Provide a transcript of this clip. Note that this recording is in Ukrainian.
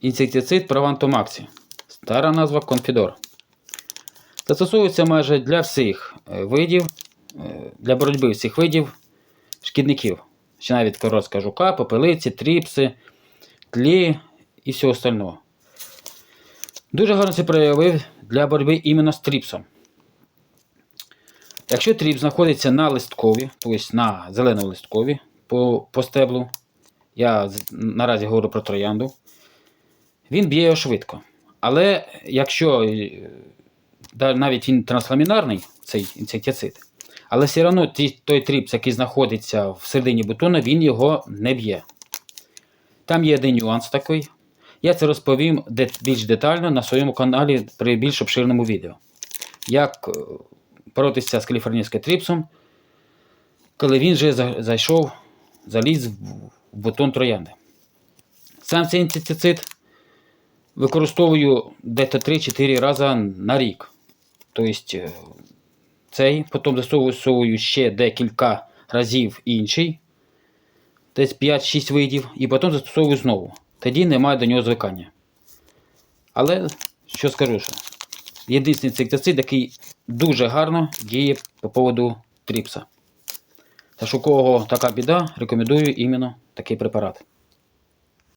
інсектицид Провантомаксі. Стара назва Конфідор. Застосовується майже для всіх е, видів, е, для боротьби всіх видів шкідників. Ще навіть коротка жука, попелиці, тріпси, тлі і всього остального. Дуже гарно це проявив для боротьби іменно з тріпсом. Якщо тріп знаходиться на листкові, тобто на зеленому листкові по, по стеблу, я наразі говорю про троянду, він б'є його швидко. Але якщо е, навіть він трансламінарний, цей інсектицид, але все одно той тріпс, який знаходиться в середині бутона, він його не б'є. Там є один нюанс такий. Я це розповім більш детально на своєму каналі при більш обширному відео. Як е, боротися з каліфорнійським тріпсом, коли він вже за- зайшов, заліз в бутон троянди. Сам цей інсектицид використовую десь 3-4 рази на рік. Тобто е, цей, потім застосовую ще декілька разів інший, десь 5-6 видів, і потім застосовую знову. Тоді немає до нього звикання. Але що скажу, що єдиний інсектицид, який дуже гарно діє по поводу тріпса. Та у кого така біда, рекомендую іменно такий препарат.